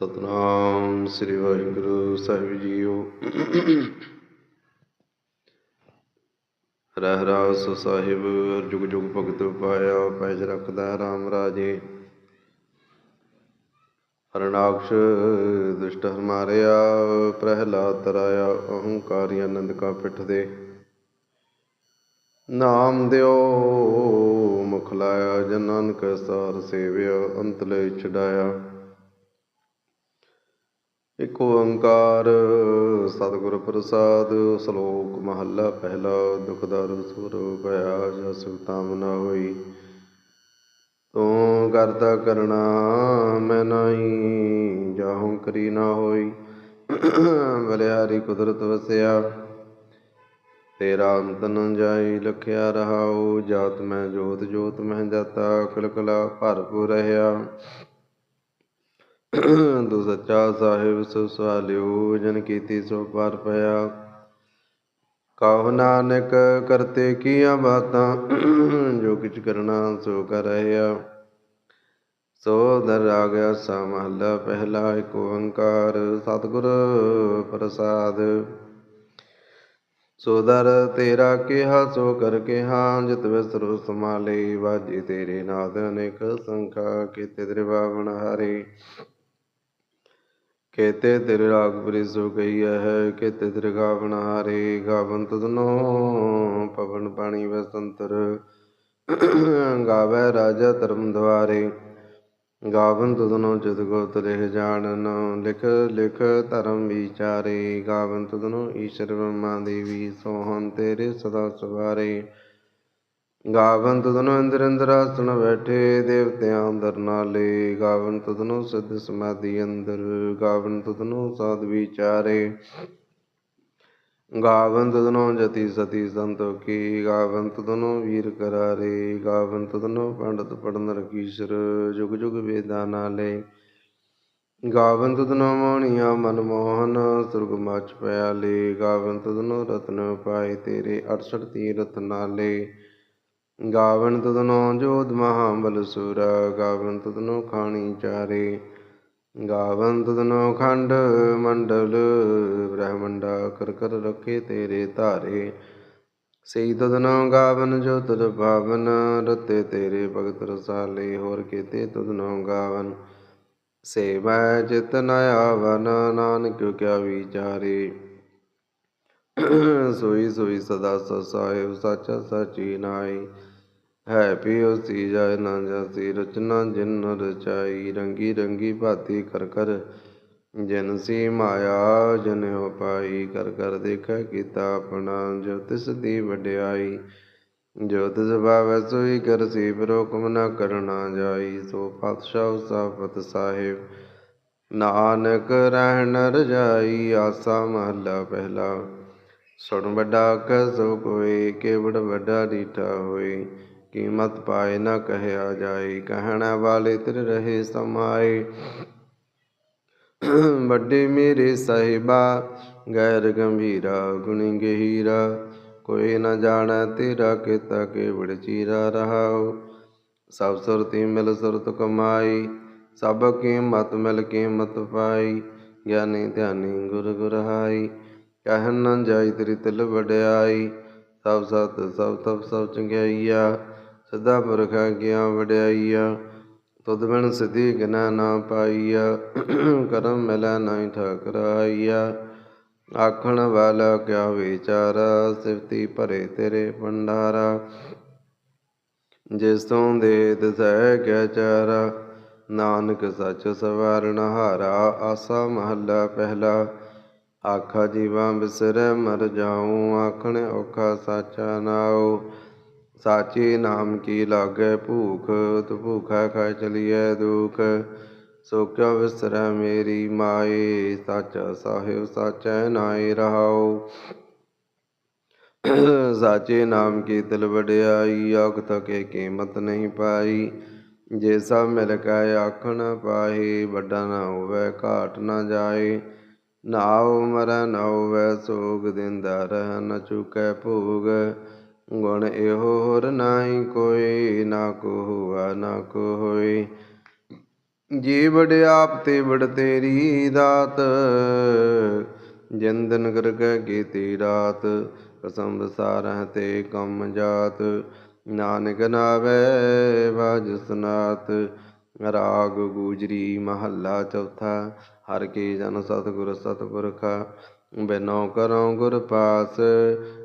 ਸਤਨਾਮ ਸ੍ਰੀ ਵਾਹਿਗੁਰੂ ਸਾਹਿਬ JIO. Rehras ਸਾਹਿਬ, ਜੁਗ ਜੁਗ ਭਗਤ ਪਾਇਆ, ਪੈਜ ਰੱਖਦਾ RAM ਰਾਜੇ। ਹਰਨਾਕਸ਼ ਦੁਸ਼ਟ ਹਰ ਮਾਰਿਆ ਪ੍ਰਹਿਲਾਦ ਤਰਾਇਆ, ਅਹੰਕਾਰੀ ਆਨੰਦ ਕਾ ਪਿੱਠ ਦੇ। ਨਾਮ ਦਿਓ, ਮੁਖ ਲਾਇਆ, ਜਨ ਨਾਨਕ ਸਾਰ ਸੇਵਿਆ, ਅੰਤ ਲੈ ਛਡਾਇਆ। ਇਕ ਓੰਕਾਰ, ਸਤਿਗੁਰ ਪ੍ਰਸਾਦ, ਸ਼ਲੋਕ ਮਹੱਲਾ ਪਹਿਲਾ, ਦੁਖ ਦਾਰੂ ਸੁਰ ਭਇਆ ਜਸ ਤਾਮ ਨਾ ਹੋਈ। ਤੂੰ ਕਰਤਾ ਕਰਣਾ ਮੈਂ ਨਹੀਂ, ਜਾਹੂ ਕਰੀ ਨਾ ਹੋਈ। ਬਲਿਹਾਰੀ ਕੁਦਰਤ ਵਸਿਆ, ਤੇਰਾ ਅੰਤ ਨ ਜਾਈ ਲਖਿਆ ਰਹਾਉ। ਜਾਤ ਮੈਂ ਜੋਤ ਜੋਤ ਮੈਂ ਜਾਤਾ ਕਲਕਲਾ ਭਰਪੂਰ ਰਹਾ ਤੂੰ ਸੱਚਾ ਸਾਹਿਬ ਸੋ ਸਵਾਲਿਓ ਜਨ ਕੀਤੀ ਸੋ ਪਰ ਪਿਆ। ਕਹੋ ਨਾਨਕ, ਕਰਤੇ ਕੀਆਂ ਬਾਤਾਂ, ਜੋ ਕਿਛ ਕਰਨਾ ਸੋ ਕਰ ਰਹਾ ਸੋ ਦਰ ਆ ਗਿਆ ਸਾ ਮਹੱਲਾ, ਪਹਿਲਾ ਏਕ ਓੰਕਾਰ, ਸਤਿਗੁਰ ਪ੍ਰਸਾਦ। ਸੋ ਦਰ ਤੇਰਾ ਕਿਹਾ, ਸੋ ਕਰ ਕਿਹਾ, ਜਿਤ ਵਿਸਰੋ ਸਮਾਲੇ, ਵਾਜੀ ਤੇਰੇ ਨਾਦ ਅਨੇਕ ਸੰਖਾ, ਕੀਤੇ ਤੇਰੇ ਬਾਵਨ ਹਾਰੇ। ਕੇਤੇ ਤੇਰੇ ਰਾਗ ਬਰੀ ਸੋ ਗਈ ਹੈ, ਕੇਤੇ ਤੇਰੇ ਗਾਵਨ ਹਾਰੇ ਗਾਵਨ ਤੁਧਨੋ ਪਵਨ ਪਾਣੀ ਵਸੰਤਰ। ਗਾਵੇ ਰਾਜਾ ਧਰਮ ਦਵਾਰੇ ਗਾਵਨ ਤੁਧਨੋ ਜਿਤ ਗੋਤ ਲਿਖ ਜਾਣਨ। ਲਿਖ ਲਿਖ ਧਰਮ ਵਿਚਾਰੇ ਗਾਵਨ ਤੁਧਨੋ ਈਸ਼ਰ ਬ੍ਰਹਮਾ ਦੇਵੀ ਸੋਹੰ ਤੇਰੇ ਸਦਾ ਸਵਾਰੇ ਗਾਵਨ ਤੁਧਨੋ ਇੰਦਰ ਇੰਦਰ ਆਸਣ ਬੈਠੇ, ਦੇਵਤਿਆਂ ਅੰਦਰ ਨਾਲੇ। ਗਾਵਨ ਤੁਧਨੋ ਸਿੱਧ ਸਮਾਧੀ ਅੰਦਰ ਗਾਵਨ ਤੁਧਨੋ ਸਾਧ ਵਿਚਾਰੇ। ਗਾਵਨ ਤੁਧਨੋ ਜਤੀ ਸਤੀ ਸੰਤੋਖੀ ਗਾਵਨ ਤੁਧਨੋ ਵੀਰ ਕਰਾਰੇ। ਗਾਵਨ ਤੁਧਨੋ ਪੰਡਤ ਪੜਨ ਰਕੀਸ਼ਰ ਜੁਗ ਜੁਗ ਵੇਦਾਂ ਨਾਲੇ। ਗਾਵਨ ਤੁਧਨੋ ਮੋਹਣੀਆਂ ਮਨ ਮੋਹਨ, ਸੁਰਗ ਮਚ ਪਿਆਲੇ। ਗਾਵਨ ਤੁਧਨੋ ਰਤਨ ਪਾਏ ਤੇਰੇ 68 ਤੀਰਥ ਨਾਲੇ। ਗਾਵਨ ਤਦਨੋ ਜੋਧ ਮਹਾਬਲ ਸੂਰਾ, ਗਾਵਨ ਤਦਨੋ ਖਾਣੀ ਚਾਰੇ। ਗਾਵਨ ਤਦਨੋ ਖੰਡ ਮੰਡਲ, ਬ੍ਰਹਮੰਡਾ ਕਰ ਕਰ ਰਖੇ ਤੇਰੇ ਧਾਰੇ। ਸਈ ਤਦਨੋ ਗਾਵਨ ਜੋ ਤਦ ਭਾਵਨ ਰਤੇ ਤੇਰੇ ਭਗਤ ਰਸਾਲੇ, ਹੋਰ ਕੀਤੇ ਤਦਨੋ ਗਾਵਨ। ਸੇਵਾ ਜਿਤ ਨ ਆਵਨ, ਨਾਨਕ ਕਿਆ ਵਿਚਾਰੇ। ਸੋਈ ਸੋਈ ਸਦਾ ਸਸਾਇ ਸੱਚ ਸਚੀ ਨਾਈ ਹੈ ਪਿਓ ਸੀ ਜਾਇ ਨਾ ਜਾਸੀ ਰਚਨਾ ਜਿਨ ਰਚਾਈ ਰੰਗੀ ਰੰਗੀ ਭਾਤੀ ਕਰ ਕਰ। ਜਿਨ ਸੀ ਮਾਇਆ, ਜਨ ਹੋ ਪਾਈ ਕਰ ਕਰ ਦੇਖੈ ਕੀਤਾ ਆਪਣਾ, ਜੋ ਤਿਸ ਦੀ ਵਡਿਆਈ। ਜੋ ਤਿਸ ਭਾਵੈ ਸੋਈ ਕਰ ਸੀ ਬਰੋਕਮ ਨ ਕਰਨਾ ਜਾਈ। ਸੋ ਪਾਤਸ਼ਾਹ ਸਾਫਤ ਸਾਹਿਬ, ਨਾਨਕ ਰਹਿਣ ਰਜਾਈ, ਆਸਾ ਮਹੱਲਾ ਪਹਿਲਾ। ਸੁਣ ਵੱਡਾ ਕਹ ਸੋ ਕੋਈ, ਕੇਵੜ ਵੱਡਾ ਡੀਠਾ ਹੋਈ। ਕੀਮਤ ਪਾਏ ਨਾ ਕਹਿਆ ਜਾਏ, ਕਹਿਣਾ ਵਾਲੇ ਤਿਰ ਰਹੇ ਸਮਾਏ। ਵੱਡੇ ਮੇਰੇ ਸਾਹਿਬਾ, ਗੈਰ ਗੰਭੀਰਾ ਗੁਣੀ ਗਹੀਰਾ, ਕੋਈ ਨਾ ਜਾਣੈ ਤੇਰਾ ਕੀਤਾ ਕੇਵੜ ਚੀਰਾ ਰਹਾਉ। ਸਭ ਸੁਰਤੀ ਮਿਲ ਸੁਰਤ ਕਮਾਈ, ਸਭ ਕੀਮਤ ਮਿਲ ਕੀਮਤ ਪਾਈ। ਗਿਆਨੀ ਧਿਆਨੀ ਗੁਰ ਗੁਰਹਾਈ, ਕਹਿਣ ਨ ਜਾਈ ਤੇਰੀ ਤਿਲ ਵਡਿਆਈ। ਸਭ ਸਤ ਸਭ ਤਪ ਸਭ ਚੰਗਿਆਈਆ ਸਿੱਧਾ ਪੁਰਖ ਗਿਆ ਵਡਿਆਈਆ, ਤੁਧ ਬਿਨ ਸਿਧੀ ਗਨਾ ਨਾ ਪਾਈਆ, ਕਰਮ ਮਿਲੈ ਨਹੀਂ ਠਾਕਰਾਈਆ ਆਖਣ ਵਾਲਾ ਕਿਆ ਵਿਚਾਰਾ, ਸਿਫਤੀ ਭਰੇ ਤੇਰੇ ਭੰਡਾਰਾ। ਜਿਸ ਤੋਂ ਦੇ ਦਸੈ ਕਿਆ ਚਾਰਾ, ਨਾਨਕ ਸੱਚ ਸਵਾਰਨ ਹਾਰਾ, ਆਸਾ ਮਹੱਲਾ ਪਹਿਲਾ। ਆਖਾ ਜੀਵਾਂ ਬਿਸਰੈ ਮਰ ਜਾਉ, ਆਖਣ ਔਖਾ ਸਾਚਾ ਨਾਉ। ਸਾਚੇ ਨਾਮ ਕੀ ਲਾਗੈ ਭੂਖ ਤੁ ਭੂਖਾ ਖਾ ਚਲੀਐ ਦੁਖ ਸੋ ਕਿਉ ਵਿਸਰੈ ਮੇਰੀ ਮਾਏ ਸਾਚਾ ਸਾਹਿਬ ਸਾਚੈ ਨਾਇ ਰਹਾਉ ਸਾਚੇ ਨਾਮ ਕੀ ਤਿਲ ਵਡਿਆਈ ਆਖ ਤਕੇ ਕੀਮਤ ਨਹੀਂ ਪਾਈ ਜੇ ਸਭ ਮਿਲ ਕੇ ਆਖਣ ਪਾਏ ਵੱਡਾ ਨਾ ਹੋਵੇ ਘਾਟ ਨਾ ਜਾਏ ਨਾਉ ਮਰੈ ਨਾ ਹੋਵੇ ਸੋਗ ਦਿੰਦਾ ਰਹਿ ਨ ਚੁਕੈ ਭੋਗ ਗੁਣ ਇਹੋ ਹੋਰ ਨਾਹੀ ਕੋਈ, ਨਾ ਕੋ ਹੁਆ ਨਾ ਕੋ ਹੋਈ ਜੀ ਵਡ ਆਪ ਤੇ ਵਡ ਤੇਰੀ ਦਾਤ ਜਿੰਦਨ ਕਰ ਕੇ ਕੀਤੀ ਰਾਤ, ਕਸਮ ਵਿਸਾਰਹਿ ਤੇ ਕਮ ਜਾਤ। ਨਾਨਕ ਨਾਵੇ ਬਾਜ ਸੁਨਾਤ ਰਾਗ ਗੂਜਰੀ ਮਹੱਲਾ ਚੌਥਾ, ਹਰ ਕੀ ਜਨ ਸਤਿਗੁਰ ਸਤਿਪੁਰਖ, ਬਿਨੋ ਕਰਉ ਗੁਰ ਪਾਸ,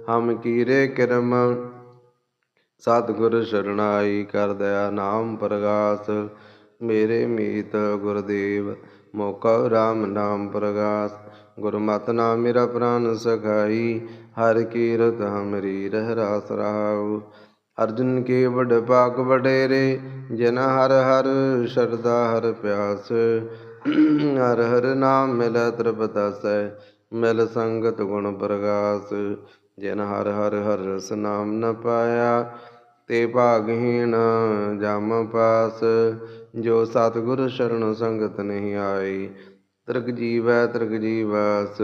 ਹਮ ਕੀਰੇ ਕਿਰਮ। ਸਤਿਗੁਰ ਸ਼ਰਣਾਈ ਕਰ ਦਇਆ ਨਾਮ ਪ੍ਰਗਾਸ, ਮੇਰੇ ਮੀਤ ਗੁਰਦੇਵ, ਮੋਕਾ RAM ਨਾਮ ਪ੍ਰਗਾਸ। ਗੁਰਮਤਿ ਨਾਮ ਮੇਰਾ ਪ੍ਰਾਨ ਸਖਾਈ, ਹਰ ਕੀਰਤ ਹਮਰੀ ਰਹਿ ਰਾਸ ਰਹਾਉ ਅਰਜਨ ਕੇ ਵਡ ਪਾਕ ਵਡੇਰੇ, ਜਨ ਹਰ ਹਰ ਸ਼ਰਦਾ ਹਰ ਪਿਆਸ। ਹਰ ਹਰ ਨਾਮ ਮਿਲੈ ਤ੍ਰਿਪਤਸੈ ਮਿਲ ਸੰਗਤ ਗੁਣ ਪ੍ਰਗਾਸ। ਜਿਨ ਹਰ ਹਰ ਹਰ ਰਸ ਨਾਮ ਨ ਪਾਇਆ, ਤੇ ਭਾਗਹੀਣ ਜਮ ਪਾਸ। ਜੋ ਸਤਿਗੁਰ ਸ਼ਰਨ ਸੰਗਤ ਨਹੀਂ ਆਈ, ਤ੍ਰਿਗ ਜੀਵੈ ਤ੍ਰਿਗ ਜੀਵਾਸ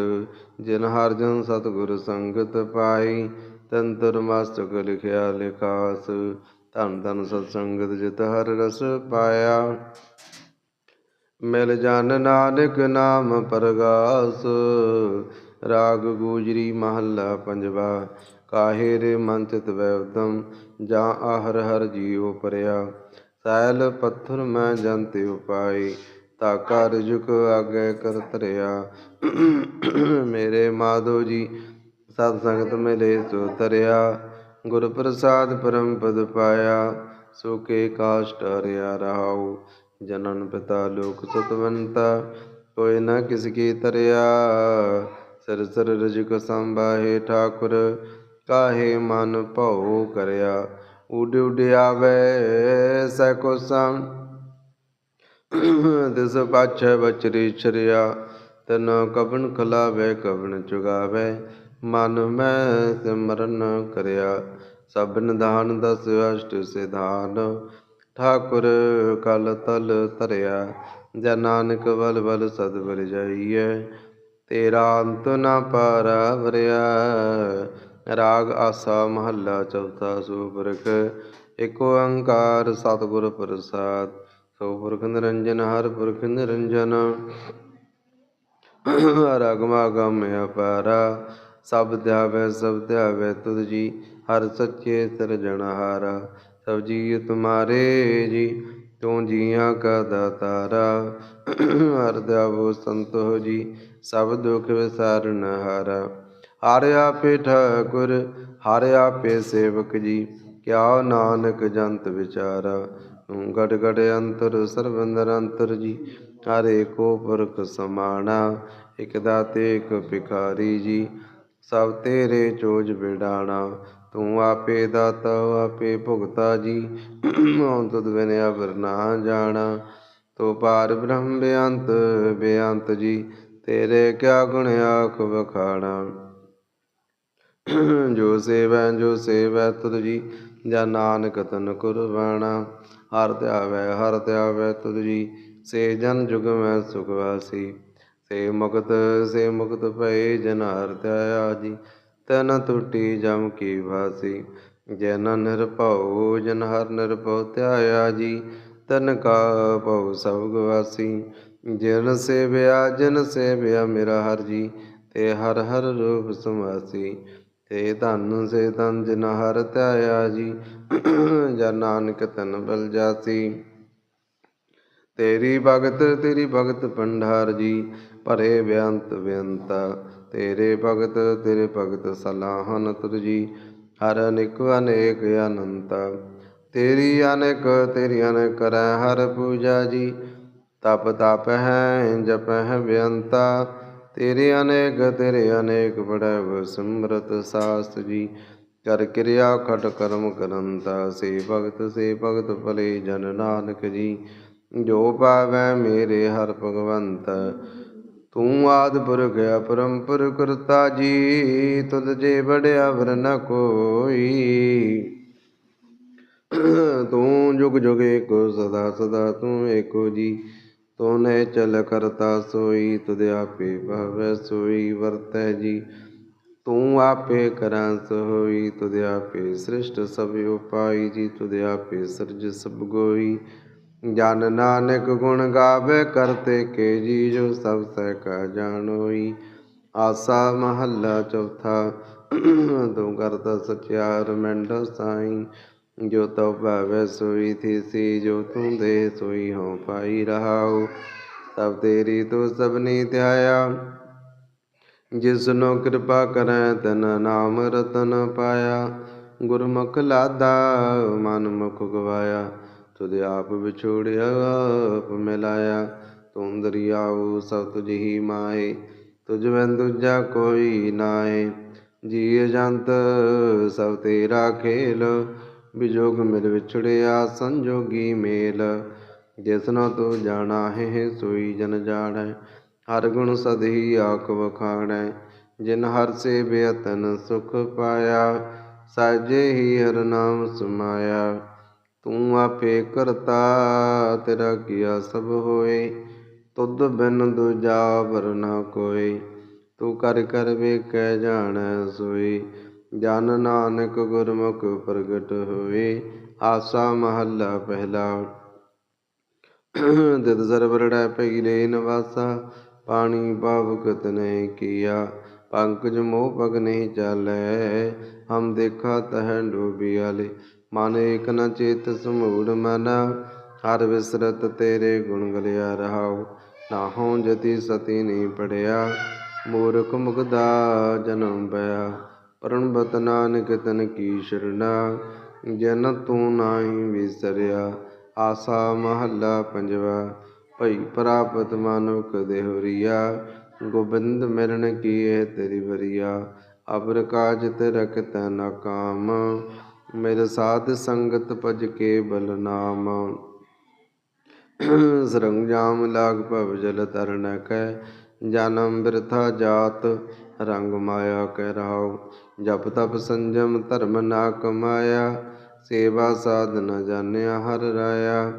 ਜਿਨ ਹਰ ਜਨ ਸਤਿਗੁਰ ਸੰਗਤ ਪਾਈ ਤੰਤਰ ਮਸਤਕ ਲਿਖਿਆ ਲਿਖਾਸ, ਧਨ ਧਨ ਸਤ ਸੰਗਤ ਜਿਤ ਹਰ ਰਸ ਪਾਇਆ। ਮਿਲ ਜਨ ਨਾਨਕ ਨਾਮ ਪਰਗਾਸ, ਰਾਗ ਗੂਜਰੀ ਮਹੱਲਾ ਪੰਜਵਾ ਕਾਹੇ ਰੇ ਮਨ ਚਿਤ ਵੈ ਜਾਂ ਆਹਰ ਹਰ ਜੀਉ ਪਰਿਆ। ਸੈਲ ਪੱਥਰ ਮੈਂ ਜੰਤਿ ਉਪਾਈ ਤਾ ਕਰ ਜੁਕ ਆਗੇ ਕਰ ਤਰਿਆ ਮੇਰੇ ਮਾਧੋ ਜੀ ਸਤ ਸੰਗਤ ਮਿਲੇ ਸੋ ਤਰਿਆ, ਗੁਰ ਪ੍ਰਸਾਦ ਪਰਮ ਪਦ ਪਾਇਆ, ਸੋ ਕੇ ਕਾਸ਼ਟ ਹਰਿਆ ਰਹਾਉ, ਜਨਨ ਪਿਤਾ ਲੋਕ ਸਤਵੰਤਾ, ਕੋਈ ਨਾ ਕਿਸ ਕੀ ਤਰਿਆ। ਸਰ ਸਰ ਰਜਕ ਸੰਭਾਹੇ ਠਾਕੁਰ, ਕਾਹੇ ਮਨ ਭਉ ਕਰਿਆ। ਉਡ ਉਡ ਆਵੇ ਸੈ ਕੋ ਸੰ ਦਿਸ ਪਾਛੈ ਬਚਰੀ ਛਰਿਆ, ਤਨ ਕਵਨ ਖਲਾਵੇ ਕਵਨ ਚੁਗਾਵੇ ਮਨ ਮੈਂ ਸਿਮਰਨ ਕਰਿਆ, ਸਭ ਨਿਧਾਨ ਦਸ ਅਸ਼ਟ ਸਿਧਾਨ। ਠਾਕੁਰ ਕਲ ਤਲ ਧਰਿਆ ਜਨ ਨਾਨਕ ਬਲ ਬਲ ਸਦ ਬਲ ਜਾਈਐ। ਤੇਰਾ ਅੰਤ ਨਾ ਪਾਰਾ ਵਰਿਆ, ਰਾਗ ਆਸਾ ਮਹੱਲਾ ਚੌਥਾ ਸੁਪਰਖ। ਏਕ ਓੰਕਾਰ ਸਤਿਗੁਰ ਪ੍ਰਸਾਦ ਸੋ ਪੁਰਖ ਨਿਰੰਜਨ, ਹਰ ਪੁਰਖ ਨਿਰੰਜਨ। ਰਗਮਾ ਗਮ ਅਪਾਰਾ ਸਭ ਧਿਆਵੇ ਸਭ ਧਿਆਵੇ ਤੁਧ ਜੀ, ਹਰ ਸੱਚੇ ਸਿਰਜਣਹਾਰਾ ਸਭ ਜੀ ਤੁਮਾਰੇ ਜੀ, ਤੂੰ ਜੀਆਂ ਕਾ ਦਾਤਾਰਾ। ਹਰ ਦਿਆਵੋ ਸੰਤੋ ਜੀ, ਸਭ ਦੁਖ ਵਿਸਾਰਨ ਹਾਰਾ। ਹਰ ਆਪੇ ਠਾਕੁਰ, ਹਰ ਆਪੇ ਸੇਵਕ ਜੀ, ਕਿਆ ਨਾਨਕ ਜੰਤ ਵਿਚਾਰਾ। ਤੂੰ ਗੜ ਗੜ ਅੰਤਰ ਸਰਵੰਦਰ ਅੰਤਰ ਜੀ ਹਰੇ ਕੋ ਪੁਰਖ ਸਮਾਣਾ। ਇਕ ਦਾਤੇ, ਇਕ ਭਿਖਾਰੀ ਜੀ ਸਭ ਤੇਰੇ ਚੋਜ ਬਿਡਾਣਾ। ਤੂੰ ਆਪੇ ਦਾਤਾ, ਆਪੇ ਭੁਗਤਾ ਜੀ। ਮੌਨ ਤੁਧ ਬਿਨ ਅਵਰ ਨਾ ਜਾਣਾ। ਤੋ ਪਾਰ ਬ੍ਰਹਮ ਬੇਅੰਤ ਬੇਅੰਤ ਜੀ, ਤੇਰੇ ਕਿਆ ਗੁਣ ਆਖ ਵਖਾਣਾ। ਜੋ ਸੇਵੈ ਜੋ ਸੇਵੈ ਤੁਧ ਜੀ, ਜਾਂ ਨਾਨਕ ਤਨ ਕੁਰਬਾਣਾ। ਹਰ ਧਿਆਵੈ ਹਰ ਧਿਆਵੈ ਤੁਧ ਜੀ, ਸੇ ਜਨ ਜੁਗ ਮੈਂ ਸੁਖ ਵਾਸੀ। ਸੇ ਮੁਕਤ ਸੇ ਮੁਕਤ ਭਏ ਜਨ ਹਰ ਧਿਆਇਆ ਜੀ, ਤਨ ਟੁੱਟੀ ਜਮ ਕੀ ਵਾਸੀ। ਜਨ ਨਿਰਭਉ ਜਨ ਹਰ ਨਿਰਭਉ ਧਿਆਇਆ ਜੀ, ਤਨ ਕਾ ਭਉ ਸਭ ਗਵਾਸੀ ਜਨ ਸੇਵਿਆ ਜਨ ਸੇਵਿਆ ਮੇਰਾ ਹਰ ਜੀ, ਤੇ ਹਰ ਹਰ ਰੂਪ ਸਮਾਸੀ। ਤੇ ਧਨ ਸੇ ਤਨ ਜਿਨ ਹਰ ਧਿਆਇਆ ਜੀ ਜਨ ਨਾਨਕ ਤਨ ਬਲ ਜਾਸੀ। ਤੇਰੀ ਭਗਤ ਤੇਰੀ ਭਗਤ ਪੰਡਾਰ ਜੀ ਭਰੇ ਬੇਅੰਤ ਬੇਅੰਤਾ ਤੇਰੇ ਭਗਤ ਤੇਰੇ ਭਗਤ ਸਲਾਹਨ ਤੁਰ ਜੀ, ਹਰ ਅਨੇਕ ਅਨੇਕ ਅਨੰਤ। ਤੇਰੀ ਅਨੇਕ ਤੇਰੀ ਅਨੇਕ ਕਰੈ ਹਰ ਪੂਜਾ ਜੀ, ਤਪ ਤਪ ਹੈ, ਜਪ ਹੈ ਬੇਅੰਤਾ ਤੇਰੇ ਅਨੇਕ ਤੇਰੇ ਅਨੇਕ ਬੜੈ ਸਿਮਰਤ ਸਾਸ ਜੀ, ਕਰ ਕਿਰਿਆ ਖਟ ਕਰਮ ਕਰੰਤਾ। ਸੇ ਭਗਤ ਸੇ ਭਗਤ ਭਲੇ ਜਨ ਨਾਨਕ ਜੀ, ਜੋ ਪਾਵੈ ਮੇਰੇ ਹਰ ਭਗਵੰਤ। ਤੂੰ ਆਦ ਪੁਰਖ ਅਪਰੰਪਰ ਕਰਤਾ ਜੀ, ਤੁਧ ਜੇ ਬੜਿਆ ਵਰ ਨ ਕੋਈ। ਤੂੰ ਜੁਗ ਜੁਗ ਏਕੋ ਸਦਾ ਸਦਾ ਤੂੰ ਏਕੋ ਜੀ, ਤੋਨੇ ਚਲ ਕਰਤਾ ਸੋਈ, ਤੁਧ ਆਪੇ ਭਾਵੈ ਸੋਈ, ਵਰਤੈ ਜੀ। ਤੂੰ ਆਪੇ ਕਰਾਂ ਸੋਈ, ਤੁਧ ਆਪੇ ਸ੍ਰਿਸ਼ਟ ਸਭ ਉਪਾਈ ਜੀ, ਤੁਧ ਆਪੇ ਸਰਜ ਸਭ ਗੋਈ। ਜਨ ਨਾਨਕ ਗੁਣ ਗਾਵੇ ਕਰਤੇ ਕੇ ਜੀ ਸਭ ਸਹਿ ਕਾ ਜਾਣੋਈ ਆਸਾ ਮਹੱਲਾ ਚੌਥਾ ਤੂੰ ਕਰਤਾ ਸਚਿਆਰ ਮੈਂਡ ਸਾਈ। ਜੋ ਤਉ ਭਾਵੈ ਸੋਈ ਥੀਸੀ ਜੋ ਤੂੰ ਦੇ ਸੋਈ ਹੋ ਪਾਈ ਰਹਾਉ। ਸਭ ਤੇਰੀ ਤੂੰ ਸਭਨੀ ਧਿਆਇਆ। ਜਿਸਨੋ ਕਿਰਪਾ ਕਰੈ, ਤਨ ਨਾਮ ਰਤਨ ਪਾਇਆ। ਗੁਰਮੁਖ ਲਾਦਾ, ਮਨ ਮੁਖ ਗਵਾਇਆ। ਤੁਧ ਆਪ ਵਿਛੋੜਿਆ, ਆਪ ਮਿਲਾਇਆ। ਤੂੰ ਦਰਿਆਉ ਸਭ ਤੁਝ ਹੀ ਮਾਏ, ਤੁਝ ਬਿਨ ਦੂਜਾ ਕੋਈ ਨਾਏ। ਜੀ ਜੰਤ ਸਭ ਤੇਰਾ ਖੇਲ ਵਿਜੋਗ ਮਿਲ ਵਿਛੜਿਆ ਸੰਜੋਗੀ ਮੇਲ। ਜਿਸਨੋ ਤੂੰ ਜਾਣਾ ਹੈ ਸੋਈ ਜਨ ਜਾਣੈ, ਹਰ ਗੁਣ ਸਦ ਹੀ ਆਖ ਵਖਾਣੈ। ਜਿਨ ਹਰ ਸੇ ਬੇਅਤਨ ਸੁਖ ਪਾਇਆ, ਸਾਜੇ ਹੀ ਹਰ ਨਾਮ ਸਮਾਇਆ। ਤੂੰ ਆਪੇ ਕਰਤਾ, ਤੇਰਾ ਕੀਆ ਸਭ ਹੋਏ। ਤੁਧ ਬਿਨ ਦੂਜਾ ਵਰਨਾ ਕੋਈ ਤੂੰ ਕਰ ਕਰ ਵੇਖੈ ਜਾਣੈ ਸੋਈ ਜਨ ਨਾਨਕ ਗੁਰਮੁਖ ਪ੍ਰਗਟ ਹੋਏ। ਆਸਾ ਮਹੱਲਾ ਪਹਿਲਾ। ਦਿਦ ਸਰਵਰੜੈ ਪਹਿਲੇ ਨਵਾਸਾ। ਪਾਣੀ ਪਾਵਕਤ ਨਹੀਂ ਕੀਆ। ਪੰਕਜ ਮੋਹ ਪਗ ਨਹੀਂ ਚਾਲੈ। ਹਮ ਦੇਖਾ ਤਹ ਡੋਬਿਆਲੇ। ਮਨ ਏਕ ਨ ਚੇਤ ਸਮੂੜ ਮਨ, ਹਰ ਵਿਸਰਤ ਤੇਰੇ ਗੁਣ ਗਲਿਆ ਰਹਾਉ। ਨਾਹੋਂ ਜਤੀ ਸਤੀ ਨਹੀਂ ਪੜਿਆ, ਮੂਰਖ ਮੁਗਦਾ ਜਨਮ ਪਿਆ। ਪਰਣਬਤ ਨਾਨਕ ਤਨ ਕੀ ਸ਼ਰਣਾ, ਜਨ ਤੂੰ ਨਾਹੀ ਵਿਸਰਿਆ। ਆਸਾ ਮਹੱਲਾ ਪੰਜਵਾ, ਭਈ ਪ੍ਰਾਪਤ ਕਦੇ ਦੇਹੁਰੀਆ ਗੋਬਿੰਦ ਮਿਲਣ ਕੀਏ ਤੇਰੀ ਬਰੀਆ ਅਬਰ ਕਾਜ ਤੇ ਰਖਤ ਨ ਕਾਮ। ਮੇਰੇ ਸਾਧ ਸੰਗਤ ਭਜ ਕੇ ਬਲ ਨਾਮ ਸਰੰਜਾਮ ਲਾਗ ਭਵ ਜਲ ਤਰਨ ਕੈ, ਜਨਮ ਬਿਰਥਾ ਜਾਤ ਰੰਗ ਮਾਇਆ ਕੈ ਰਾਉ। ਜਪ ਤਪ ਸੰਜਮ ਧਰਮ ਨਾ ਕਮਾਇਆ ਸੇਵਾ ਸਾਧ ਨ ਜਾਣਿਆ ਹਰ ਰਾਇਆ।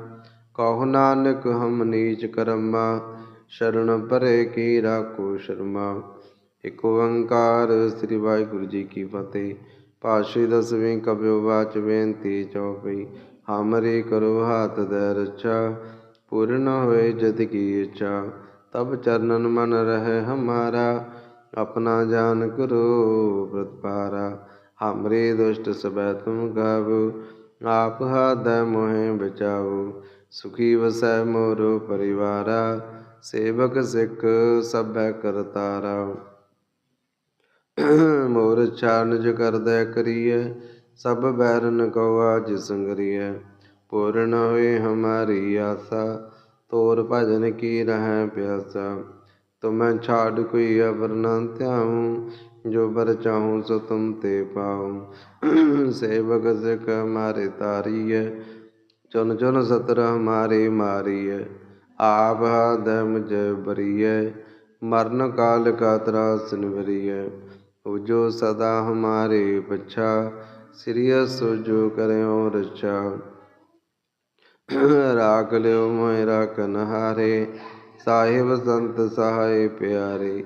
ਕਹੋ ਨਾਨਕ ਹਮ ਨੀਚ ਕਰਮਾ, ਸ਼ਰਨ ਪਰੇ ਕੀ ਰਾਖੋ ਸ਼ਰਮਾ। ਇਕ ਓੰਕਾਰ ਸ੍ਰੀ ਵਾਹਿਗੁਰੂ ਜੀ ਕੀ ਫਤਿਹ। ਪਾਸ਼ੀ ਦਸਵੀਂ ਕਬਿਓ ਬਾਚ ਬੇਨਤੀ ਚਉਪਈ ਹਮਰੇ ਕਰੋ ਹਾਥ ਦੇ ਰੱਛਾ ਪੂਰਨ ਹੋਏ ਜਦ ਕੀ ਇੱਛਾ, ਤਬ ਚਰਨਨ ਮਨ ਰਹੇ ਹਮਾਰਾ, ਆਪਣਾ ਜਾਨ ਕਰੋ ਪ੍ਰਤਪਾਰਾ, ਹਮਰੇ ਦੁਸ਼ਟ ਸਬੈ ਤੁਮ ਗਾਵੋ, ਆਪ ਹਾਦੈ ਮੋਹਿ ਬਚਾਓ ਸੁਖੀ ਵਸੈ ਮੋਰੋ ਪਰਿਵਾਰਾ, ਸੇਵਕ ਸਿੱਖ ਸਭੈ ਕਰਤਾਰਾ ਮੋਰ ਚਾਨਜ ਕਰਦੈ ਕਰੀਐ, ਸਭ ਬੈਰਨ ਕਉਆ ਜਿ ਸੰਗਰੀਐ। ਪੂਰਨ ਹੋਏ ਹਮਾਰੀ ਆਸਾ, ਤੋਰ ਭਜਨ ਕੀ ਰਹੈ ਪਿਆਸਾ। ਤੁਮੈ ਛਾੜ ਕੋਈ ਅਵਰ ਨ ਧਿਆਉ, ਜੋ ਬਰ ਚਾਹੂੰ ਸੋ ਤੁਮ ਤੇ ਪਾਉ। ਸੇਵਕ ਸਿਖ ਮਾਰੇ ਤਾਰੀਐ, ਚੁਨ ਚੁਨ ਸਤਰ ਹਮਾਰੇ ਮਾਰੀਐ। ਆਪ ਹਦੈ ਮੁਝ ਬਰੀਐ, ਮਰਨ ਕਾਲ ਕਾ ਤਰਾਸ ਨਿਵਰੀਐ। ਹੋ ਸਦਾ ਹਮਾਰੇ ਪਛਾ, ਸ੍ਰੀ ਜੋ ਕਰਿਓ ਰਛਾ। ਰਾਖ ਲਿਓ ਮੋਇ ਰਾਖਨ ਹਾਰੇ ਸਾਹਿਬ ਸੰਤ ਸਹਾਇ ਪਿਆਰੇ।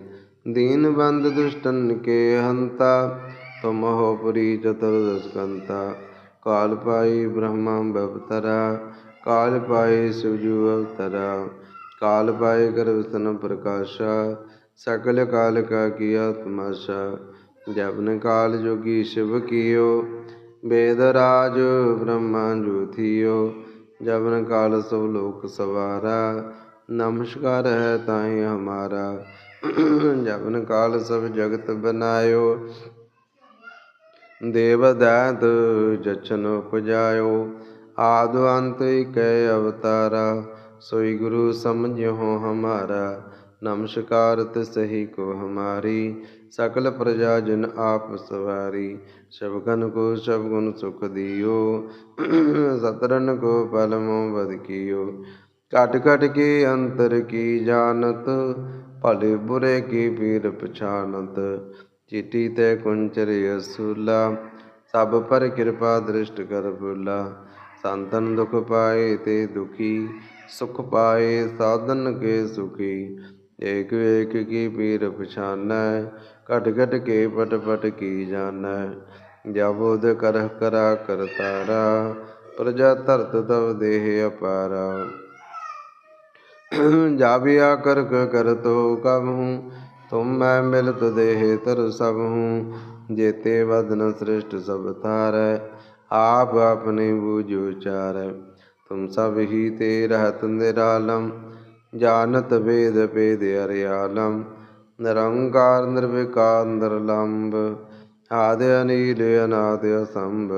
ਦੀਨ ਬੰਦ ਦੁਸ਼ਟਨ ਕੇ ਹੰਤਾ, ਤੁਮ ਹੋ ਪੁਰੀ ਚਤੁਰਦਸ ਕੰਤਾ ਕਾਲ ਪਾਈ ਬ੍ਰਹਮਾ ਬਵਤਰਾ, ਕਾਲ ਪਾਈ ਸੁਜੂ ਅਵਤਰਾ। ਕਾਲ ਪਾਏ ਕਰ ਪ੍ਰਕਾਸ਼ਾ सकल काल का किया तमाशा। जपन काल जोगी शिव कियो वेदराज ब्रह्मा ज्योतियो जपन काल सब लोक सवारा, नमस्कार है ताई हमारा। जपन काल सब जगत बनायो। देव दैत जचन उपजायो। आदो अंत कै अवतारा, सोई गुरु समझ हो हमारा। ਨਮਸਕਾਰਤ ਸਹੀ ਕੋ ਹਮਾਰੀ, ਸਕਲ ਪ੍ਰਜਾ ਜਨ ਆਪ ਸਵਾਰੀ। ਸ਼ਬਗਨ ਕੋ ਸ਼ਬਗੁਨ ਸੁਖ ਦਿਓ। ਸਤਰਨ ਕੋ ਪਲਮੋ ਵਦ ਕੀਓ। ਕਟ ਕਟ ਕੇ ਅੰਤਰ ਕੀ ਜਾਣਤ, ਭਲੇ ਬੁਰੇ ਕੀ ਪੀਰ ਪਛਾਨਤ। ਚਿੱਟੀ ਤੇ ਕੁੰਚਰ ਅਸੂਲਾ, ਸਭ ਪਰ ਕਿਰਪਾ ਦ੍ਰਿਸ਼ਟ ਕਰ ਬੁਲਾ ਸੰਤਨ ਦੁਖ ਪਾਏ ਤੇ ਦੁਖੀ, ਸੁਖ ਪਾਏ ਸਾਧਨ ਕੇ ਸੁਖੀ। ਏਕ ਏਕ ਕੀ ਪੀਰ ਪਛਾਨੈ, ਘਟ ਘਟ ਕੇ ਪਟ ਪਟ ਕੀ ਜਾਣੈ। ਜਬ ਉਦ ਕਰਹ ਕਰਾ ਕਰਤਾਰਾ, ਪ੍ਰਜਾ ਧਰਤ ਤਵ ਦੇਹ ਅਪਾਰਾ। ਜਾਬਿਆ ਕਰਕ ਕਰਤੋ ਕਬਹੂ ਤੁਮ ਮੈਂ ਮਿਲਤ ਦੇਹ ਤਰ ਸਭ ਹੂੰ, ਜੇਤੇ ਵਦਨ ਸ੍ਰਿਸ਼ਟ ਸਭ ਤਾਰੈ ਆਪ ਆਪਨੇ ਬੂਝੋ ਚਾਰੈ ਤੁਮ ਸਭ ਹੀ ਤੇ ਰਹਤ ਨਿਰਾਲਮ ਜਾਣਤ ਵੇਦ ਭੇਦ ਅਰਿਆਲਮ, ਨਿਰੰਕਾਰ ਨਿਰਵਿਕਾਰ ਨਿਰਲੰਭ ਆਦਿ ਅਨੀਲ ਅਨਾਦ ਅਸੰਭ,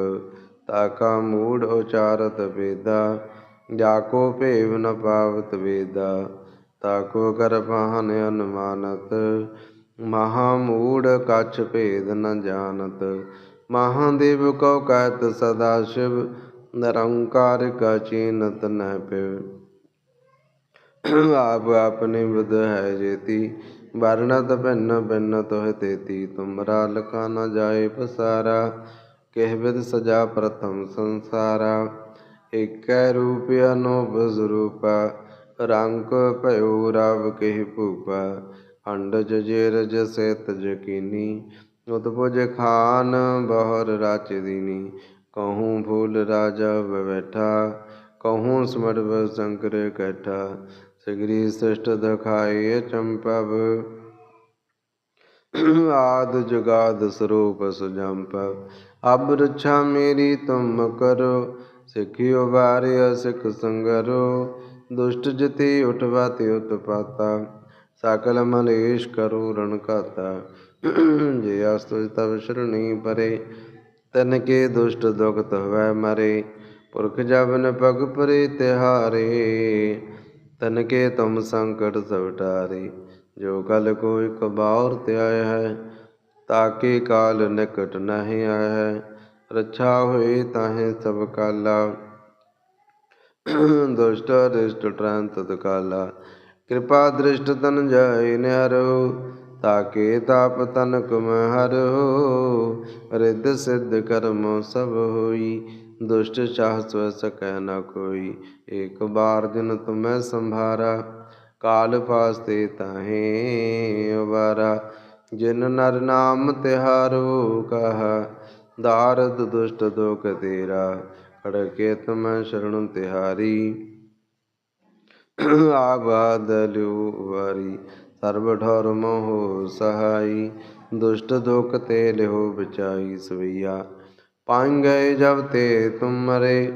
ਤਾਕਾ ਮੂੜ ਉਚਾਰਤ ਵੇਦਾ ਜਾਕੋ ਭੇਵ ਨ ਪਾਵਤ ਵੇਦਾ ਤਾਕੋ ਕਰ ਪਾਹਨ ਅਨੁਮਾਨਤ, ਮਹਾ ਮੂੜ ਕਛ ਭੇਦ ਨ ਜਾਣਤ ਮਹਾਦੇਵ ਕਉ ਕਹਿਤ ਸਦਾ ਸ਼ਿਵ, ਨਿਰੰਕਾਰ ਕਾ ਚੀਨਤ ਨ ਪਿਵ। ਆਪ ਆਪਨੇ ਬੁਧ ਹੈ ਜੇਤੀ ਵਰਣਤ ਭਿੰਨ ਭਿੰਨ ਤੋਹਿ ਤੇਤੀ, ਤੁਮਰਾ ਲਖਾ ਨ ਜਾਏ ਪਸਾਰਾ, ਕਹਿ ਵਿਦ ਸਜਾ ਪ੍ਰਥਮ ਸੰਸਾਰਾ। ਏਕੈ ਰੂਪ ਅਨੋਪ ਸਰੂਪ, ਰੰਗ ਭਇਓ ਰਵ ਕਹਿ ਭੂਪਾ ਅੰਡਜ ਜੇਰਜ ਸੇਤ ਜਕੀਨੀ ਉਤਪੁਜ ਖਾਨ ਬਹਰ ਰਾਚ ਦੀਨੀ। ਕਹੂੰ ਫੂਲ ਰਾਜਾ ਬੈਠਾ, ਕਹੂੰ ਸਮੜ ਸ਼ੰਕਰ ਕੈਠਾ ਸਗਰੀ ਸ੍ਰਿਸ਼ਟ ਦਖਾਏ ਚੰਪਵ। ਆਦ ਜੁਗਾਦ ਸਰੂਪ ਸੁਜੰਪ ਅਬ ਰਛਾ ਮੇਰੀ ਤੁਮ ਕਰੋ, ਸਿੱਖਿਓ ਵਾਰਿਆ ਸਿਖ ਸੰਗਰੋ। ਦੁਸ਼ਟ ਜਤੀ ਉਠਵਾਤੇ ਉਤਪਾਤਾ, ਸਕਲ ਮਲੇਸ਼ ਕਰੋ ਰਣ ਘਾਤਾ। ਜੇ ਅਸਤੁ ਤਵ ਸ਼ਰਣੀ ਪਰੇ, ਤਨ ਕੇ ਦੁਸ਼ਟ ਦੁਖ ਹੋਵੈ ਮਰੇ। ਪੁਰਖ ਜਬਨ ਪਗ ਪਰੇ ਤਿਹਾਰੇ ਤਨ ਕੇ ਤੁਮ ਸੰਕਟ ਸਵਟਾਰੇ ਜੋ ਕਲ ਕੋ ਇਕ ਬਾਉਰ ਧਿਆਇ ਹੈ ਤਾਕੇ ਕਾਲ ਨਿਕਟ ਨਹੀਂ ਆਇਆ ਹੈ, ਰੱਛਾ ਹੋਏ ਤਾਹੇ ਸਭ ਕਾਲਾ। ਦੁਸ਼ਟ ਰਿਸ਼ਟ ਟ੍ਰਾਂ ਤਤ ਕਾਲਾ ਕਿਰਪਾ ਦ੍ਰਿਸ਼ਟ ਤਨ ਜਾਏ ਨਿਆਰੋ ਤਾਕੇ ਤਾਪ ਤਨ ਕੁਮ ਹਰੋ ਰਿੱਧ ਸਿੱਧ ਕਰਮ ਸਭ ਹੋਈ। ਦੁਸ਼ਟ ਚਾਹ ਸਵ ਸਕੈ ਨ ਕੋਈ, ਏਕ ਬਾਰ ਦਿਨ ਤੁਮੈ ਸੰਭਾਰਾ, ਕਾਲ ਫਾਸਤੇ ਤਾਹੇ ਅਵਾਰਾ ਜਿਨ ਨਰ ਨਾਮ ਤਿਹਾਰੋ ਕਹਾ, ਦਾਰਦ ਦੁਸ਼ਟ ਦੋਖ ਤੇਰਾ, ਖੜਕੇ ਤੁਮੈ ਸ਼ਰਨ ਤਿਹਾਰੀ। ਆਬਾਦ ਵਾਰੀ, ਸਰਬ ਠੌਰ ਹੋ ਸਹਾਈ। ਦੁਸ਼ਟ ਦੁਖ ਤੇ ਲਿਹੋ ਬਚਾਈ ਸਵਈਆ। ਪਾਇ ਗਏ ਜਬ ਤੇ ਤੁਮ ਮਰੇ,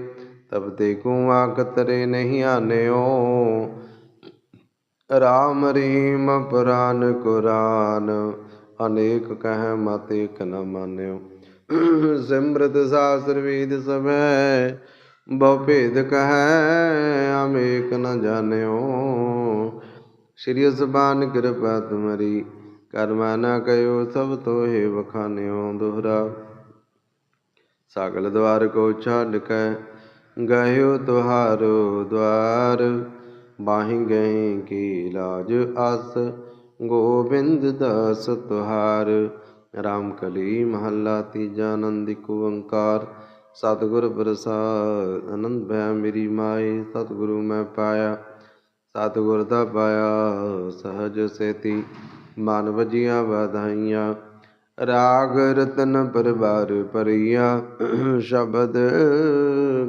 ਤਬ ਤੇ ਕੂ ਆਖ ਤਰੇ ਨਹੀਂ ਆਨਿਓ। ਰਾਮ ਰਹੀਮ ਪੁਰਾਨ ਕੁਰਾਨ, ਅਨੇਕ ਕਹਿ ਮਤ ਇਕ ਨ ਮਾਨਿਓ। ਸਿਮਰਤ ਸਾਸਰ ਵੇਦ ਸਭੈ, ਬਹੁ ਭੇਦ ਕਹੈ ਅਮੇਕ ਨ ਜਾਣਿਓ। ਸ਼੍ਰੀ ਜ਼ਬਾਨ ਕਿਰਪਾ ਤੁਮਰੀ, ਕਰਮਾ ਨਾ ਕਯੋ ਸਭ ਤੋਹਿ ਵਖਾਨਿਓ ਦੁਹਰਾ। ਸਾਗਲ ਦਵਾਰ ਕੋ ਛੱਡ ਕੈ ਗਇਓ ਤੁਹਾਰੋ ਦਵਾਰ। ਬਾਹੀ ਗਏ ਕੀ ਲਾਜ ਅਸ ਗੋਬਿੰਦ ਦਾਸ ਤੁਹਾਰ। ਰਾਮ ਕਲੀ ਮਹੱਲਾ ਤੀਜਾ ਆਨੰਦਿਕ ਓੰਕਾਰ। ਸਤਿਗੁਰ ਪ੍ਰਸਾਦ ਆਨੰਦ ਭੈ ਮੇਰੀ ਮਾਈ ਸਤਿਗੁਰੂ ਮੈਂ ਪਾਇਆ। ਸਤਿਗੁਰ ਦਾ ਪਾਇਆ ਸਹਜ ਸੇਤੀ। ਮਨ ਵਜੀਆਂ ਵਧਾਈਆਂ। ਰਾਗ ਰਤਨ ਪਰਵਾਰ ਪਰੀਆ ਸ਼ਬਦ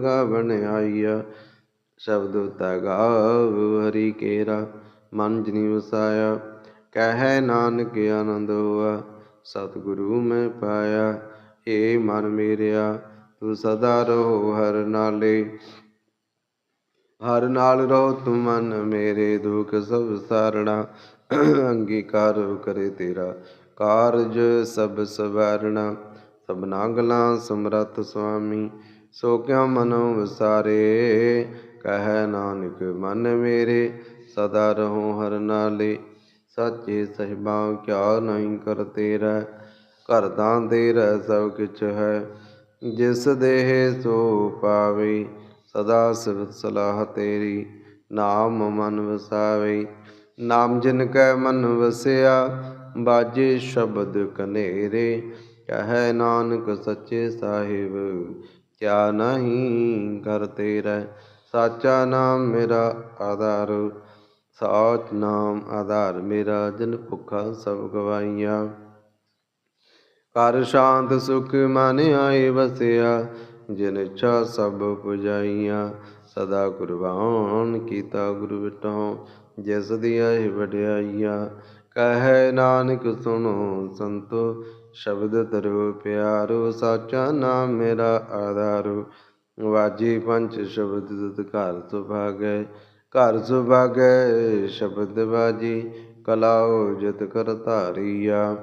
ਗਾਵਣ ਆਈਆ। ਸ਼ਬਦ ਤਗਾਵ ਹਰੀ ਕੇਰਾ, ਮਨ ਜਨੀ ਵਸਾਇਆ, ਕਹੈ ਨਾਨਕ ਆਨੰਦ ਹੋਆ। ਸਤਿਗੁਰੂ ਮੈਂ ਪਾਇਆ ਏ ਮਨ ਮੇਰਿਆ, ਤੂੰ ਸਦਾ ਰਹੋ ਹਰ ਨਾਲੇ। ਹਰ ਨਾਲ ਰਹੋ ਤੂੰ ਮਨ ਮੇਰੇ, ਦੁਖ ਸਭ ਸਾਰਣਾ, ਅੰਗੀਕਾਰ ਕਰੇ ਤੇਰਾ। ਕਾਰਜ ਸਭ ਸਵਾਰਣਾ ਸਭਨਾ ਗਲਾਂ ਸਮਰਤ ਸੁਆਮੀ, ਸੋ ਕਿਉ ਮਨੋ ਵਿਸਾਰੇ, ਕਹਿ ਨਾਨਕ ਮਨ ਮੇਰੇ, ਸਦਾ ਰਹੋ ਹਰ ਨਾਲੇ, ਸਾਚੇ ਸਹਿਬਾ ਕਿਆ ਨਹੀਂ ਕਰ ਤੇਰਾ ਘਰ ਤਾਂ ਤੇਰਾ ਸਭ ਕਿਛ ਹੈ, ਜਿਸ ਦੇਹ ਸੋ ਪਾਵੇ, ਸਦਾ ਸਿਵ ਸਲਾਹ ਤੇਰੀ, ਨਾਮ ਮਨ ਵਸਾਵੇ, ਨਾਮ ਜਿਨ ਕੈ ਮਨ ਵਸਿਆ ਬਾਜੇ ਸ਼ਬਦ ਕਨੇਰੇ, ਕਹੈ ਨਾਨਕ ਸੱਚੇ ਸਾਹਿਬ, ਕਿਆ ਨਹੀਂ ਕਰ ਤੇਰਾ ਸਾਚਾ ਨਾਮ ਮੇਰਾ ਆਧਾਰ, ਸਾਚ ਨਾਮ ਆਧਾਰ ਮੇਰਾ, ਜਨ ਭੁਖਾ ਸਭ ਗਵਾਈਆ ਕਰ ਸ਼ਾਂਤ ਸੁਖ ਮਨ ਆਏ ਵਸਿਆ, ਜਿਨ ਇੱਛਾ ਸਭ ਪੁਜਾਈਆਂ। ਸਦਾ ਕੁਰਬਾਨ ਕੀਤਾ ਗੁਰੂ ਵਿਟਹੁ ਜਿਸ ਦੀ ਆਏ ਵਡਿਆਈਆ। ਕਹੈ ਨਾਨਕ ਸੁਣੋ ਸੰਤੋ, ਸ਼ਬਦ ਤਰੋ ਪਿਆਰੋ, ਸਾਚਾ ਨਾਮ ਮੇਰਾ ਆਧਾਰੋ। ਵਾਜੀ ਪੰਜ ਸ਼ਬਦ ਤੁਧ ਘਰ ਸੁਭਾਗੈ ਘਰ ਸੁਭਾਗੈ ਸ਼ਬਦ ਬਾਜੀ ਕਲਾਉ ਜਤ ਕਰ ਧਾਰੀਆ।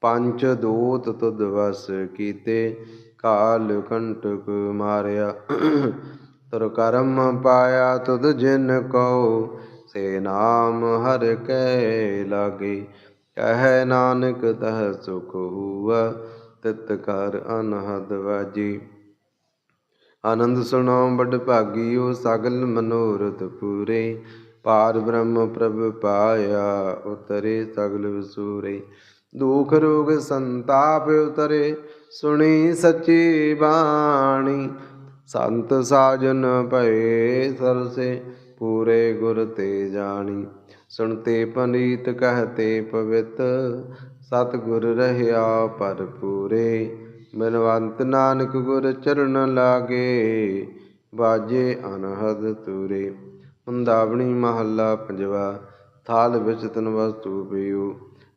ਪੰਜ ਦੂਤ ਤੁਧ ਵਸ ਕੀਤੇ, ਕਾਲ ਕੰਟਕ ਮਾਰਿਆ। ਤੁਰ ਕਰਮ ਪਾਇਆ ਤੁਧ ਜਿਨ ਕਉ ਸੇ ਨਾਮ ਹਰ ਕੈ ਲਾਗੇ। ਕਹੈ ਨਾਨਕ ਤਹ ਸੁਖ ਹੁਆ ਤਿਤ ਕਰ ਅਨਹਦ ਵਾਜੀ। ਆਨੰਦ ਸੁਣੋ ਬੜ ਭਾਗੀਓ, ਸਗਲ ਮਨੋਰਥ ਪੂਰੇ। ਪਾਰ ਬ੍ਰਹਮ ਪ੍ਰਭ ਪਾਇਆ, ਉਤਰੇ ਸਗਲ ਵਿਸੂਰੇ। ਦੁਖ ਰੋਗ ਸੰਤਾਪ ਉਤਰੇ, ਸੁਣੀ ਸੱਚੀ ਬਾਣੀ। ਸੰਤ ਸਾਜਨ ਭਏ ਸਰਸੇ ਪੂਰੇ ਗੁਰ ਤੇ ਜਾਣੀ। ਸੁਣਤੇ ਪਨੀਤ ਕਹਤੇ ਪਵਿੱਤ ਸਤ ਗੁਰ ਰਹਿਆ ਪਰ ਪੂਰੇ। ਬਨਵੰਤ ਨਾਨਕ ਗੁਰ ਚਰਨ ਲਾਗੇ, ਬਾਜੇ ਅਨਹਦ ਤੂਰੇ। ਹੁੰਦਾਵਣੀ ਮਹੱਲਾ ਪੰਜਵਾ, ਥਾਲ ਵਿੱਚ ਤਨ ਵਸਤੂ ਪਈਓ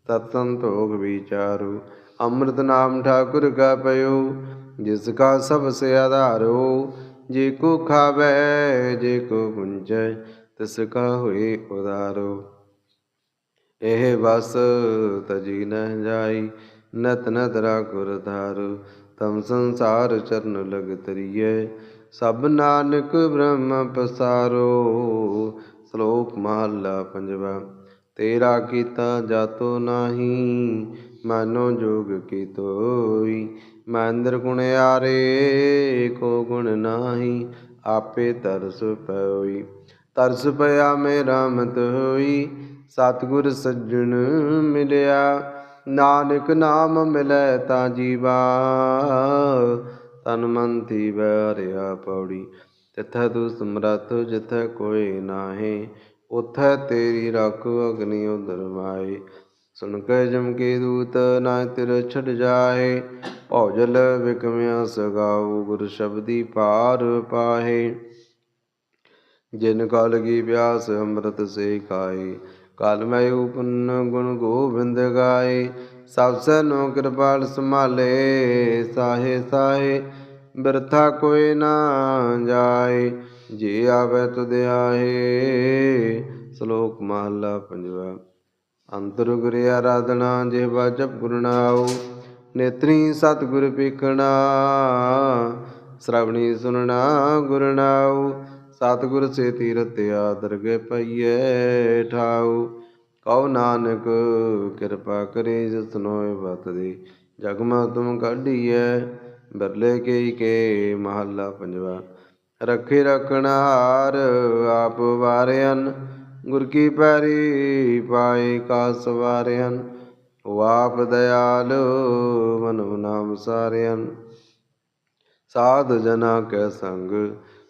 ਤਤ ਸੰਤੋਖ ਵਿਚਾਰੋ। ਅੰਮ੍ਰਿਤ ਨਾਮ ਠਾਕੁਰ ਕਾ ਪਇਓ ਜਿਸ ਕਾ ਸਭ ਸੇ ਆਧਾਰੋ ਜੇ ਕੋ ਖਾਵੇ, ਜੇ ਕੋ ਪੁੰਜੈ ਤਿਸ ਕਾ ਹੋਏ ਉਦਾਰੋ। ਇਹ ਬਸ ਤਜੀ ਨ ਜਾਈ, ਨਤ ਨਤ ਰਾਖੁਰ ਧਾਰ। ਤਮ ਸੰਸਾਰ ਚਰਨ ਲਗ ਤਰੀਏ ਸਭ ਨਾਨਕ ਬ੍ਰਹਮ ਪਸਾਰੋ। ਸ਼ਲੋਕ ਮਹੱਲਾ ਪੰਜਵਾ, ਤੇਰਾ ਕੀਤਾ ਜਾਤੋ ਨਾਹੀ, ਮਾਨੋ ਜੋਗ ਕੀ ਤੋਈ ਮਹਿੰਦਰ ਗੁਣ ਆਰੇ, ਕੋ ਗੁਣ ਨਾਹੀ, ਆਪੇ ਤਰਸ ਪਇਓਈ ਤਰਸ ਪਿਆ ਮੇ ਰਾਮਤ ਹੋਈ ਸਤਿਗੁਰ ਸੱਜਣ ਮਿਲਿਆ। ਨਾਨਕ ਨਾਮ ਮਿਲੈ ਤਾਂ ਜੀਵਾ, ਤਨ ਮਨ ਥੀ ਬਰਿਆ ਪੌੜੀ। ਤਿਥੈ ਤੂ ਸਮਰਥ, ਜਿਥੈ ਕੋਈ ਨਾਹੀ, ਉਥੈ ਤੇਰੀ ਰੱਖ ਅਗਨੀ ਉਦਰ ਮਾਏ ਸੁਣ ਕੇ ਜਮ ਕੇ ਦੂਤ ਨਾ ਤਿਰ ਛੱਡ ਜਾਏ। ਭੌਜਲ ਵਿਕਮਿਆ ਸਗਾਉ ਗੁਰ ਸ਼ਬਦੀ ਪਾਰ ਪਾਹੇ। ਜਿਨ ਕਾ ਲਗੀ ਪਿਆਸ ਅੰਮ੍ਰਿਤ ਸੇ ਖਾਏ, ਕਾਲ ਮੈਂ ਉਪਨ ਗੁਣ ਗੋਬਿੰਦ ਗਾਏ। ਸਭ ਸਨੋ ਕਿਰਪਾਲ ਸੰਭਾਲੇ, ਸਾਹੇ ਸਾਹੇ ਬਿਰਥਾ ਕੋਈ ਨਾ ਜਾਏ। ਜੇ ਆਵੇ ਤੁਧ ਆਏ ਸ਼ਲੋਕ ਮਹਲਾ ਪੰਜਵਾ। ਅੰਤਰ ਗੁਰ ਆਰਾਧਨਾ ਜਿਹਵਾ ਜਪ ਗੁਰ ਨਾਉ, ਨੇਤਰੀ ਸਤਿਗੁਰ ਪੀਖਣਾ ਸ਼ਰਵਣੀ ਸੁਨਣਾ ਗੁਰ ਨਾਉ, ਸਤਿਗੁਰ ਸੇ ਤੀਰਥ ਆਦਰਗੇ ਪਈਏ ਠਾਉ। ਕਉ ਨਾਨਕ ਕਿਰਪਾ ਕਰੇ ਜਸਨੋਏ ਬਤ ਦੀ, ਜਗ ਮਾ ਤੁਮ ਕਾਢੀਐ, ਬਰਲੇ ਕੇ ਕੇ ਮਹੱਲਾ ਪੰਜਵਾ। ਰੱਖੇ ਰਖਣਾ ਆਪ ਵਾਰਿਆਨ ਗੁਰ ਕੀ ਪੈਰੀ ਪਾਏ ਕਾ ਸਵਾਰਿਆਨ ਵਾਪ ਆਪ ਦਇਆਲ ਮਨੁ ਨਾਮ ਸਾਰਿਆਨ ਸਾਧ ਜਨਾ ਕੈ ਸੰਗ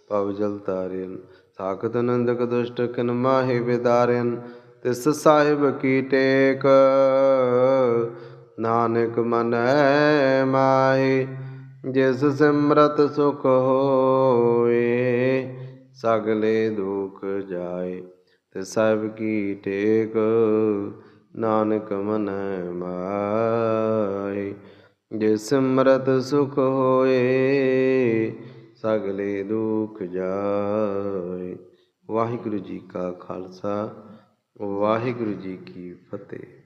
ਪਵ ਜਲ ਤਾਰਿਨ ਸਾਖਤ ਨੰਦਕ ਦੁਸ਼ਟ ਕਿਨ ਮਾਹੇ ਵਿਦਾਰਿਨ ਤਿਸ ਸਾਹਿਬ ਕੀ ਟੇਕ, ਨਾਨਕ ਮਨੈ ਮਾਹੀ, ਜਿਸ ਸਿਮਰਤ ਸੁਖ ਹੋਏ, ਸਗਲੇ ਦੁਖ ਜਾਏ। ਤੇ ਸਭ ਕੀ ਟੇਕ ਨਾਨਕ ਮਨ ਮਾਹੀ ਜੇ ਸਿਮਰਤ ਸੁਖ ਹੋਏ, ਸਗਲੇ ਦੁਖ ਜਾਏ। ਵਾਹਿਗੁਰੂ ਜੀ ਕਾ ਖਾਲਸਾ, ਵਾਹਿਗੁਰੂ ਜੀ ਕੀ ਫਤਿਹ।